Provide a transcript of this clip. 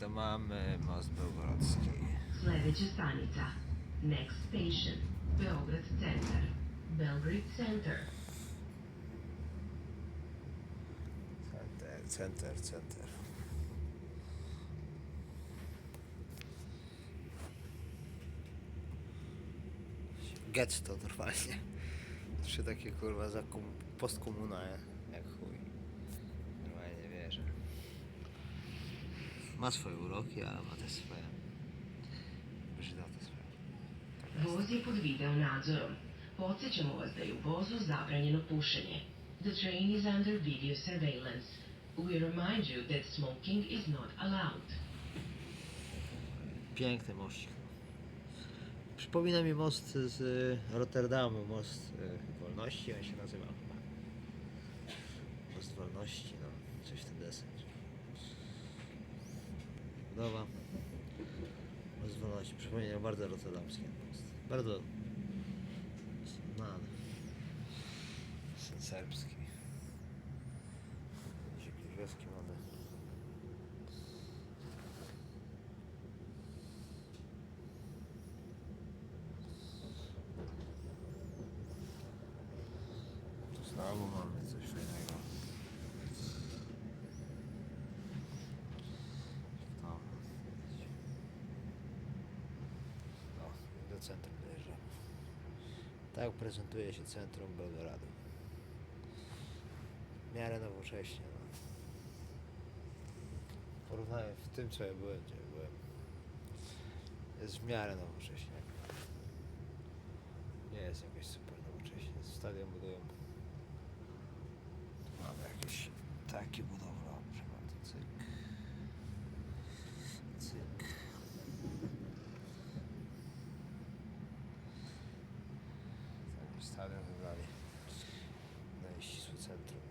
to mamy most bełgorodzki. Sljedeća stanica. Next station. Beograd Centar. Belgrade Center. Center, center, center. Getto normalnie. Trzy takie kurwa za Ma swoje uroki, ale ma też swoje. Brzydate swoje. Voz je pod video nadzorom. Podsjećamo vas da je u vozu zabranjeno pušenje. The train is under video surveillance. We remind you that smoking is not allowed. Piękny mościk. Przypomina mi most z y, Rotterdamu, most y, wolności, on się nazywa chyba. Most wolności, no, coś w Most wolności, przypomina bardzo rotterdamski most. Bardzo znany. Serbski. Ziegliwski model. Tu znowu mamy coś fajnego. No. No, centrum dojeżdżamy. Tak prezentuje się centrum Beogradu. W miarę nowocześnie. No. Porównałem w tym, co ja byłem, gdzie byłem. Jest w miarę nowocześnie. Nie jest jakoś super nowocześnie. Stadion budują. Mamy jakieś stadion wybrali najścisłe centrum.